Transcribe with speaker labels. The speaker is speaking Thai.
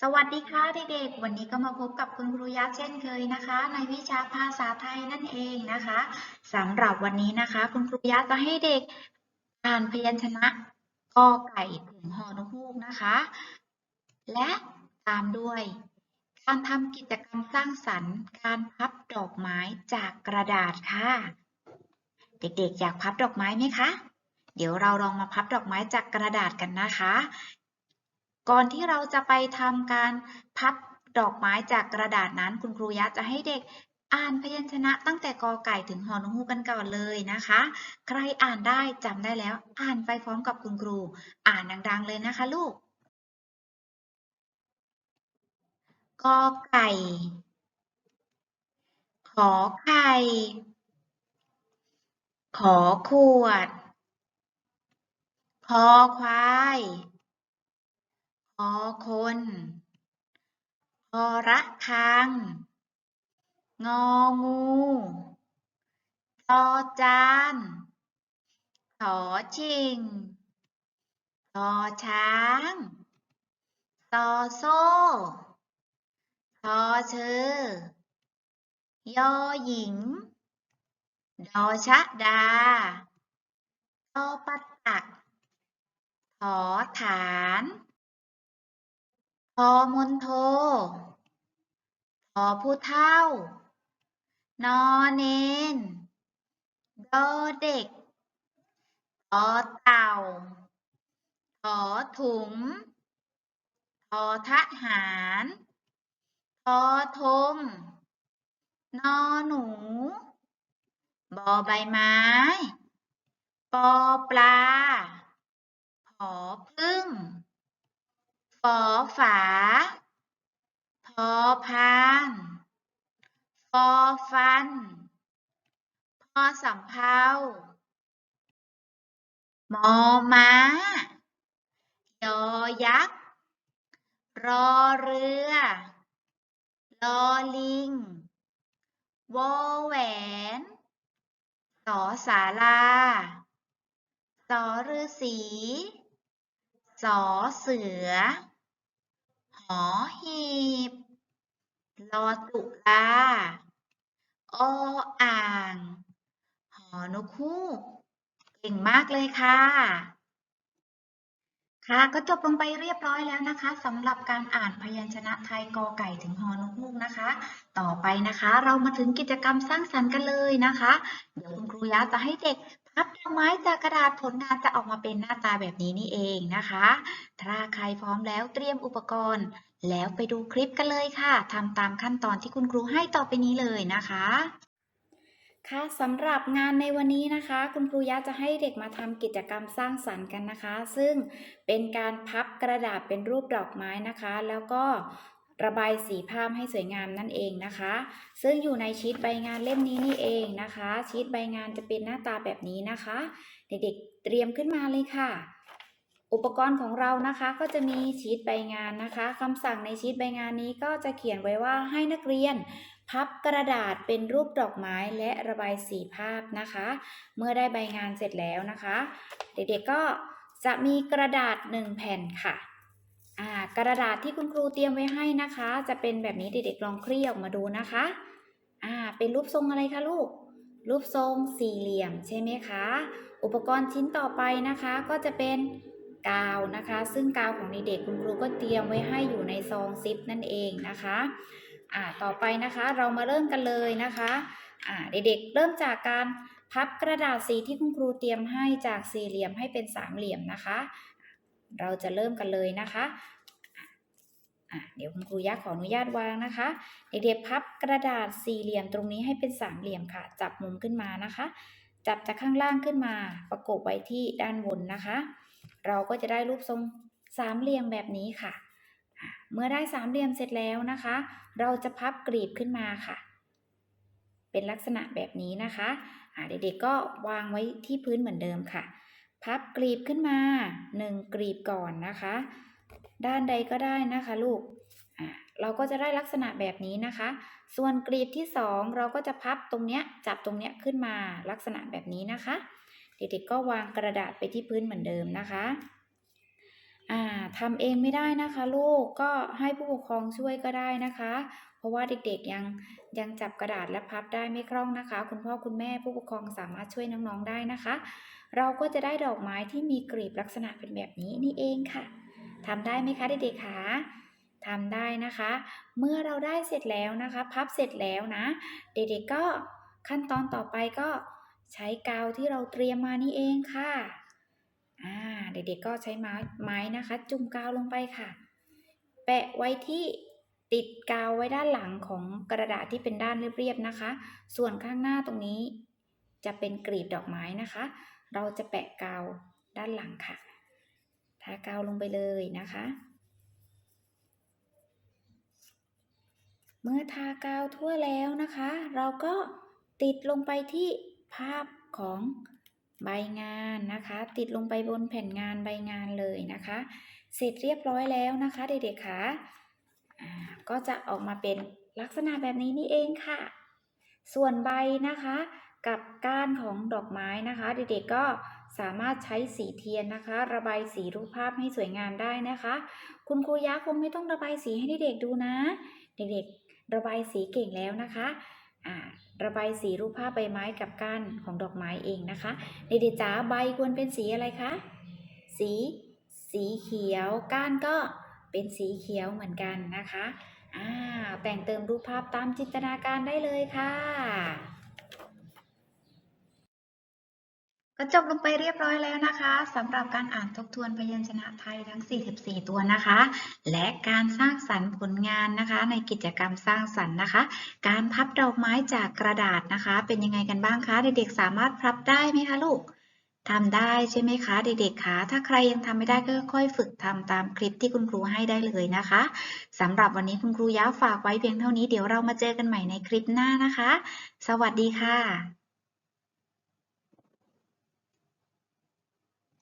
Speaker 1: สวัสดีค่ะเด็กๆ วันนี้ก็มาพบกับคุณครูยักษ์เช่นเคยนะคะ ในวิชาภาษาไทยนั่นเองนะคะสำหรับวันนี้นะคะ คุณครูยักษ์จะให้เด็กอ่านพยัญชนะกอไก่ถึงฮอนฮูกนะคะ และตามด้วย การทำกิจกรรมสร้างสรรค์ การพับดอกไม้จากกระดาษค่ะ เด็กๆ อยากพับดอกไม้ไหมคะเดี๋ยวเราลองมาพับดอกไม้จากกระดาษกันนะคะ ก่อนที่เราจะไปทำการพับดอกไม้จากกระดาษนั้น คุณครูยะจะให้เด็กอ่านพยัญชนะตั้งแต่กอไก่ถึงฮอนกฮูกันก่อนเลยนะคะ ใครอ่านได้จำได้แล้ว อ่านไปพร้อมกับคุณครู อ่านดังๆเลยนะคะลูกกอไก่ ขอไข่ ขอขวด คอควาย อคน คอระคัง งองู จอจานถอชิงชอช้างซอโซ่ทอเชอยอหญิง ดอชะดาตอปัตตักถอฐาน พอมนโทพอผู้เท่า นอนเนนดอเด็กทอเต่าถอถุงทอทหารทอธงนอหนู บอใบไม้ ปอปลา ผอพึ่ง ฝอฝา พอพาน ฟอฟัน พอสำเภามอม้ายอยักษ์ รอเรือ ลอลิง วอแหวนสอสาราสอฤาษีสอเสือ อหีบ ลอตุลา ออ่าง หอนกฮูกเก่งมากเลยค่ะ ค่ะ ก็จบลงไปเรียบร้อยแล้วนะคะสำหรับการอ่านพยัญชนะไทยกอไก่ถึงฮอนกฮูกนะคะ ต่อไปนะคะ เรามาถึงกิจกรรมสร้างสรรค์กันเลยนะคะ เดี๋ยวคุณครูยะจะให้เด็ก พับดอกไม้จากกระดาษผลงานจะออกมาเป็นหน้าตาแบบนี้นี่เองนะคะ ถ้าใครพร้อมแล้วเตรียมอุปกรณ์ แล้วไปดูคลิปกันเลยค่ะทำตามขั้นตอนที่คุณครูให้ต่อไปนี้เลยนะคะค่ะสำหรับงานในวันนี้นะคะ คุณครูยะจะให้เด็กมาทำกิจกรรมสร้างสรรค์กันนะคะ ซึ่งเป็นการพับกระดาษเป็นรูปดอกไม้นะคะ แล้วก็ ระบายสีภาพให้สวยงามนั่นเองนะคะ ซึ่งอยู่ในชีตใบงานเล่มนี้นี่เองนะคะ ชีตใบงานจะเป็นหน้าตาแบบนี้นะคะ เด็กๆเตรียมขึ้นมาเลยค่ะ อุปกรณ์ของเรานะคะก็จะมีชีตใบงานนะคะคำสั่งในชีตใบงานนี้ก็จะเขียนไว้ว่าให้นักเรียนพับกระดาษเป็นรูปดอกไม้และระบายสีภาพนะคะ เมื่อได้ใบงานเสร็จแล้วนะคะ เด็กๆก็จะมีกระดาษ 1 แผ่นค่ะ กระดาษที่คุณครูเตรียมไว้ให้นะคะ จะเป็นแบบนี้เด็กๆลองคลี่ออกมาดูนะคะอ่าเป็นรูปทรงอะไรคะลูก รูปทรงสี่เหลี่ยมใช่ไหมคะ อุปกรณ์ชิ้นต่อไปนะคะ ก็จะเป็นกาวนะคะ ซึ่งกาวของเด็กๆคุณครูก็เตรียมไว้ให้อยู่ในซองซิปนั่นเองนะคะอ่าต่อไปนะคะเรามาเริ่มกันเลยนะคะอ่าเด็กๆเริ่มจากการพับกระดาษสีที่คุณครูเตรียมให้จากสี่เหลี่ยมให้เป็นสามเหลี่ยมนะคะ เราจะเริ่มกันเลยนะคะ อะเดี๋ยวคุณครูยักษ์ขออนุญาตวางนะคะ เด็กๆพับกระดาษสี่เหลี่ยมตรงนี้ให้เป็นสามเหลี่ยมค่ะ จับมุมขึ้นมานะคะ จับจากข้างล่างขึ้นมา ประกบไว้ที่ด้านบนนะคะ เราก็จะได้รูปทรงสามเหลี่ยมแบบนี้ค่ะ เมื่อได้สามเหลี่ยมเสร็จแล้วนะคะ เราจะพับกรีบขึ้นมาค่ะ เป็นลักษณะแบบนี้นะคะะเด็กๆก็วางไว้ที่พื้นเหมือนเดิมค่ะ พับกรีบขึ้นมาหนึ่งกรีบก่อนนะคะ ด้านใดก็ได้นะคะลูก เราก็จะได้ลักษณะแบบนี้นะคะ ส่วนกรีบที่สองเราก็จะพับตรงเนี้ยจับตรงเนี้ยขึ้นมาลักษณะแบบนี้นะคะ เด็กๆก็วางกระดาษไปที่พื้นเหมือนเดิมนะคะ
Speaker 2: ทำเองไม่ได้นะคะลูกก็ให้ผู้ปกครองช่วยก็ได้นะคะ เพราะว่าเด็กๆยังยังจับกระดาษและพับได้ไม่คล่องนะคะ คุณพ่อคุณแม่ผู้ปกครองสามารถช่วยน้องๆได้นะคะ เราก็จะได้ดอกไม้ที่มีกลีบลักษณะเป็นแบบนี้นี่เองค่ะ ทำได้ไหมคะเด็กๆคะทำได้นะคะ เมื่อเราได้เสร็จแล้วนะคะ พับเสร็จแล้วนะ เด็กๆก็ขั้นตอนต่อไปก็ใช้กาวที่เราเตรียมมานี่เองค่ะอ่าเด็กๆก็ใช้ไม้ไม้นะคะ จุ่มกาวลงไปค่ะ แปะไว้ที่ติดกาวไว้ด้านหลังของกระดาษที่เป็นด้านเรียบๆนะคะ ส่วนข้างหน้าตรงนี้จะเป็นกลีบดอกไม้นะคะ เราจะแปะกาวด้านหลังค่ะ ทากาวลงไปเลยนะคะ เมื่อทากาวทั่วแล้วนะคะ เราก็ติดลงไปที่ภาพของใบงานนะคะ ติดลงไปบนแผ่นงานใบงานเลยนะคะ เสร็จเรียบร้อยแล้วนะคะเด็กๆค่ะอ่าก็จะออกมาเป็นลักษณะแบบนี้นี่เองค่ะ ส่วนใบนะคะ กับก้านของดอกไม้นะคะ เด็กๆก็ สามารถใช้สีเทียนนะคะ ระบายสีรูปภาพให้สวยงามได้นะคะ คุณครูยะคงไม่ต้องระบายสีให้เด็กๆดูนะ เด็กๆระบายสีเก่งแล้วนะคะอ่าระบายสีรูปภาพใบไม้กับก้านของดอกไม้เองนะคะ เด็กๆจ๋าใบควรเป็นสีอะไรคะ สี สีเขียว ก้านก็เป็นสีเขียวเหมือนกันนะคะอ่าแต่งเติมรูปภาพตามจินตนาการได้เลยค่ะ
Speaker 1: ก็จบลงไปเรียบร้อยแล้วนะคะสำหรับการอ่านทบทวนพยัญชนะไทยทั้ง 44 ตัวนะคะ และการสร้างสรรค์ผลงานนะคะ ในกิจกรรมสร้างสรรค์นะคะ การพับดอกไม้จากกระดาษนะคะ เป็นยังไงกันบ้างคะเด็กๆสามารถพับได้ไหมคะลูกทำได้ใช่ไหมคะเด็กๆคะถ้าใครยังทำไม่ได้ก็ค่อยฝึกทำตามคลิปที่คุณครูให้ได้เลยนะคะสำหรับวันนี้คุณครูย้าฝากไว้เพียงเท่านี้เดี๋ยวเรามาเจอกันใหม่ในคลิปหน้านะคะ สวัสดีค่ะ